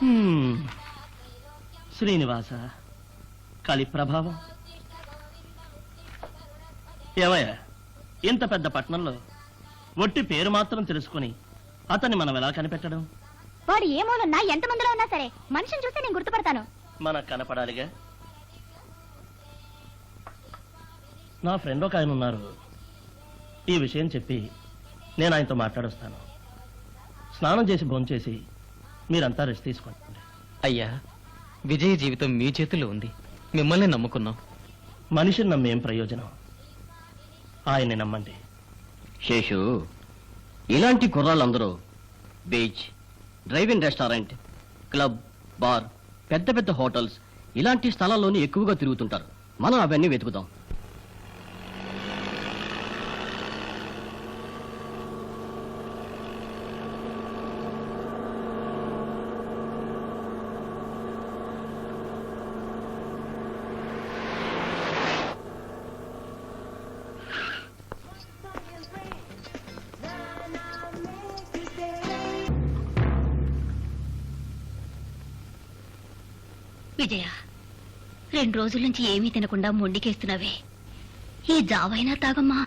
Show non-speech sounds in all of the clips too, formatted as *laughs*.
హ్మ్. శ్రీనివాస కలి ప్రభావం. ఏమయ్యా ఇంత పెద్ద పట్టణంలో ఒట్టి పేరు మాత్రం తెలుసుకుని అతన్ని మనం ఎలా కనిపెట్టడం? వాడు ఏ మూలన్నా ఎంత మందిలో ఉన్నా సరే మనిషిని చూస్తే నేను గుర్తుపడతాను. మనకు కనపడాలిగా. నా ఫ్రెండ్ ఒక ఆయన ఉన్నారు. ఈ విషయం చెప్పి నేను ఆయనతో మాట్లాడొస్తాను. స్నానం చేసి భోంచేసి మీరంతా రెస్ట్ తీసుకోండి. అయ్యా విజయ జీవితం మీ చేతిలో ఉంది. మిమ్మల్ని నమ్ముకున్నాం. మనిషిని నమ్మేం ప్రయోజనం? ఆయన్ని నమ్మండి. శేషు ఇలాంటి కుర్రాళ్ళందరూ beach driving restaurant club bar పెద్ద పెద్ద హోటల్స్ ఇలాంటి స్థలాల్లోనే ఎక్కువగా తిరుగుతుంటారు. మనం అవన్నీ వెతుకుదాం విజయ రెండు రోజుల నుంచి ఏమీ తినకుండా మొండికేస్తున్నావే. ఈ జావైనా తాగమ్మా.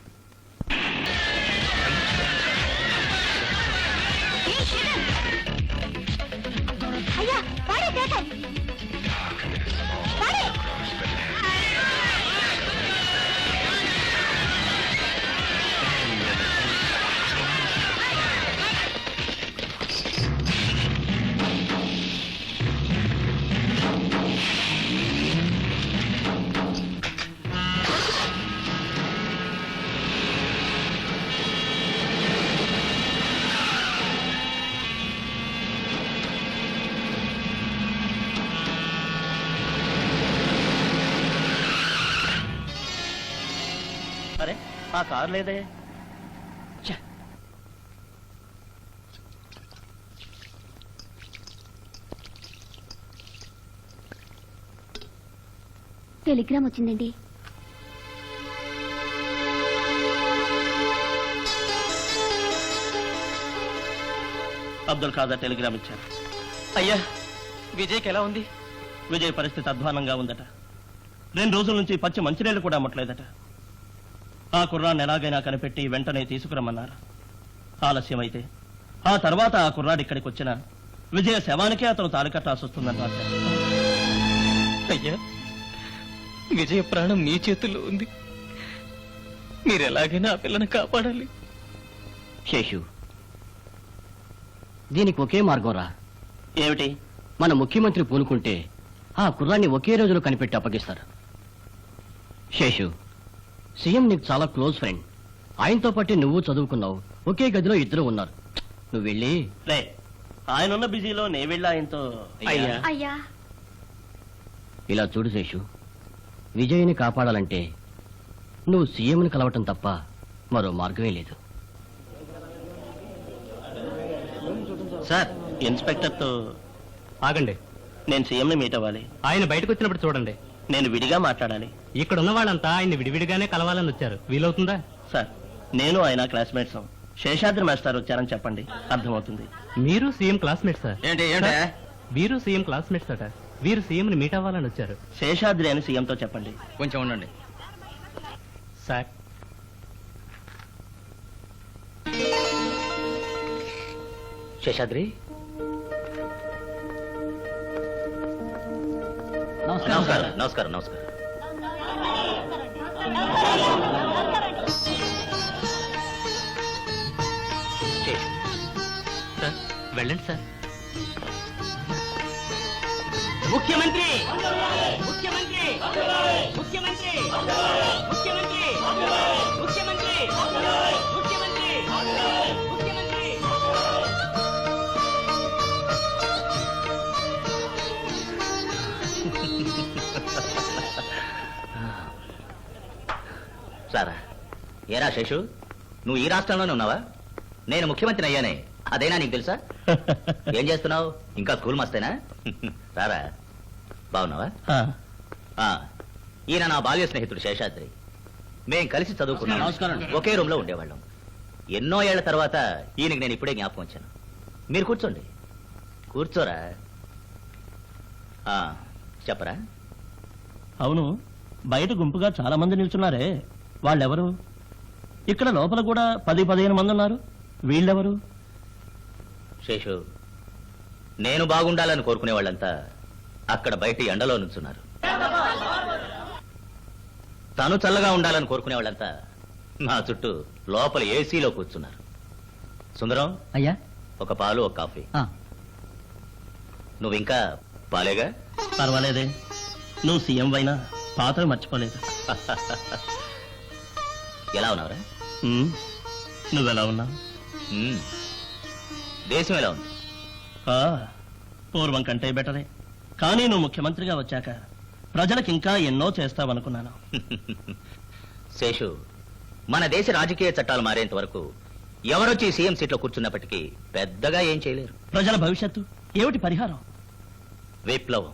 అరే ఆ కారు లేదే! టెలిగ్రామ్ వచ్చిందండి. అబ్దుల్ ఖాదర్ టెలిగ్రామ్ ఇచ్చారు. అయ్యా విజయ్కి ఎలా ఉంది? విజయ్ పరిస్థితి అధ్వానంగా ఉందట. రెండు రోజుల నుంచి పచ్చి మంచినీళ్ళు కూడా అమ్మట్లేదట. ఆ కుర్రాన్ని ఎలాగైనా కనిపెట్టి వెంటనే తీసుకురమ్మన్నారు. ఆలస్యమైతే ఆ తర్వాత ఆ కుర్రాడు ఇక్కడికి వచ్చిన విజయ శవానికే అతను తాళికట్టాల్సి వస్తుందని రాశారు. అయ్యా విజయ ప్రాణం మీ చేతుల్లో ఉంది. మీరు ఎలాగైనా ఆ పిల్లని కాపాడాలి. శేషు దీనికి ఒకే మార్గం రా ఏమిటి? మన ముఖ్యమంత్రి పూనుకుంటే ఆ కుర్రాన్ని ఒకే రోజులో కనిపెట్టి అప్పగిస్తారు. శేషు సీఎం నీకు చాలా క్లోజ్ ఫ్రెండ్. ఆయనతో పాటు నువ్వు చదువుకున్నావు. ఒకే గదిలో ఇద్దరు ఉన్నారు. నువ్వు వెళ్ళి రే ఆయనున్న బిజీలో నే వెళ్ళి ఆయనతో అయ్యా. అయ్యా. ఇలా చూడు శేషు విజయ్ని కాపాడాలంటే నువ్వు సీఎంని కలవటం తప్ప మరో మార్గమే లేదు. సార్ ఇన్స్పెక్టర్తో ఆగండి. నేను సీఎంని మీట్ అవ్వాలి. ఆయన బయటకు వచ్చినప్పుడు చూడండి. నేను విడిగా మాట్లాడాలి. ఇక్కడ ఉన్న వాళ్ళంతా ఆయన విడివిడిగానే కలవాలని వచ్చారు. వీలవుతుందా? సార్ నేను ఆయన క్లాస్మేట్స్ శేషాద్రి మాస్టర్ వచ్చారని చెప్పండి. అర్థమవుతుంది. మీరు సీఎం క్లాస్మేట్ సార్. ఏంటి ఏంటి? వీరు సీఎం క్లాస్మేట్స్ అట. వీరు సీఎం ని మీట్ అవ్వాలని వచ్చారు. శేషాద్రి అని సీఎంతో చెప్పండి. కొంచెం ఉండండి. సార్. శేషాద్రి నమస్కారం. నమస్కారం నమస్కారం సార్ వెళ్ళండి సార్. ముఖ్యమంత్రి ముఖ్యమంత్రి! ముఖ్యమంత్రి! ముఖ్యమంత్రి! ముఖ్యమంత్రి! ముఖ్యమంత్రి! ముఖ్యమంత్రి! ఏరా శేషు? నువ్వు ఈ రాష్ట్రంలోనే ఉన్నావా? నేను ముఖ్యమంత్రి అయ్యానే. అదైనా నీకు తెలుసా? *laughs* ఏం చేస్తున్నావు? ఇంకా స్కూల్ మస్తేనా సారా బాగున్నావా? ఆ, ఆ, ఈయన నా బాల్య స్నేహితుడు శేషాద్రి. మేం కలిసి చదువుకున్నాం. నమస్కారం. ఒకే రూమ్లో ఉండేవాళ్ళం. ఎన్నో ఏళ్ళ తర్వాత ఈయనకి నేను ఇప్పుడే జ్ఞాపకం వచ్చాను. మీరు కూర్చోండి. కూర్చోరా. ఆ, చెప్పరా? అవును. బయట గుంపుగా చాలా మంది నిల్చున్నారే. వాళ్ళెవరు? ఇక్కడ లోపల కూడా పది పదిహేను మంది ఉన్నారు. వీళ్ళెవరు? శేషు నేను బాగుండాలని కోరుకునే వాళ్ళంతా అక్కడ బయట ఎండలో నుంచున్నారు. తను చల్లగా ఉండాలని కోరుకునే వాళ్ళంతా నా చుట్టూ లోపల ఏసీలో కూర్చున్నారు. సుందరం అయ్యా? ఒక పాలు ఒక కాఫీ. నువ్వు ఇంకా పాలేగా? పర్వాలేదే. నువ్వు సీఎం అయినా పాత్ర మర్చిపోలేదు. *laughs* ఎలా ఉన్నావురా? నువ్వెలా ఉన్నావు ఉమ్. దేశం ఎలా ఉంది? ఆ, పూర్వం కంటే బెటరే. కానీ నువ్వు ముఖ్యమంత్రిగా వచ్చాక ప్రజలకు ఇంకా ఎన్నో చేస్తావనుకున్నాను. *laughs* శేషు మన దేశ రాజకీయ చట్టాలు మారేంత వరకు ఎవరొచ్చి సీఎం సీట్లో కూర్చున్నప్పటికీ పెద్దగా ఏం చేయలేరు. ప్రజల భవిష్యత్తు ఏమిటి పరిహారం? విప్లవం.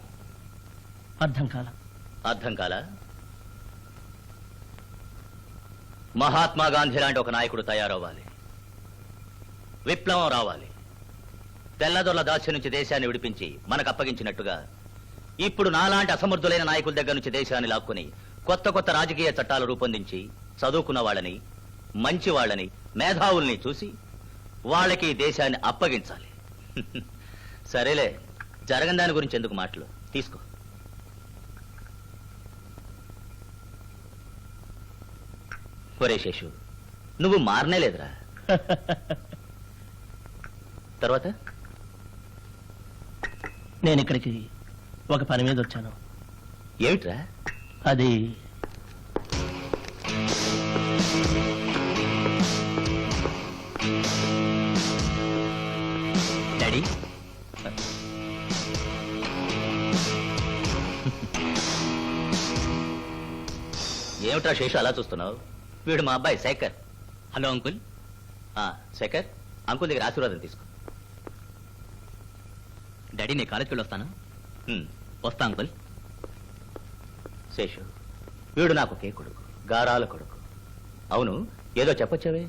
అర్థం కాల. అర్థం కాల? మహాత్మా గాంధీ లాంటి ఒక నాయకుడు తయారవ్వాలి. విప్లవం రావాలి. తెల్లదొల్ల దాస్యం నుంచి దేశాన్ని విడిపించి మనకు అప్పగించినట్టుగా ఇప్పుడు నాలాంటి అసమర్థులైన నాయకుల దగ్గర నుంచి దేశాన్ని లాక్కుని కొత్త కొత్త రాజకీయ చట్టాలు రూపొందించి చదువుకున్న వాళ్ళని మంచి వాళ్ళని మేధావుల్ని చూసి వాళ్ళకి దేశాన్ని అప్పగించాలి. *laughs* సరేలే జరగని దాని గురించి ఎందుకు మాటలు? తీసుకో. ఒరే శేషు నువ్వు మారనే లేదురా. *laughs* తర్వాత? నేను ఇక్కడికి ఒక పని మీద వచ్చాను. ఏమిట్రా? అది డాడీ *laughs* ఏమిట్రా శేషు అలా చూస్తున్నావు? వీడు మా అబ్బాయి Shekhar. Hello uncle. Shekhar uncle దగ్గర ఆశీర్వాదం తీసుకో. డాడీ నేను కాలేజ్కి వెళ్ళొస్తాను? హ్మ్. వస్తా అంకుల్. శేషు వీడు నాకు ఒకే కొడుకు గారాల కొడుకు. అవును ఏదో చెప్పొచ్చావే?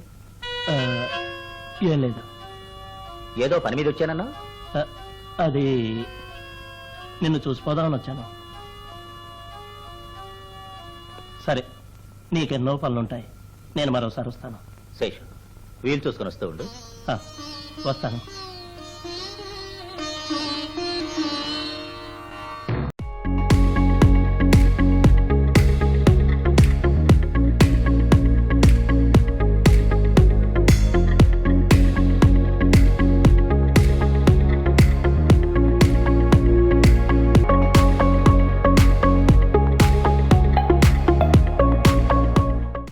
ఏం లేదు. ఏదో పని మీద వచ్చానన్నా అది నిన్ను చూసిపోదామని వచ్చాను. సరే. నీకెన్నో పనులుంటాయి. నేను మరోసారి వస్తాను. శేషు వీలు చూసుకొని వస్తూ ఉండు. వస్తాను.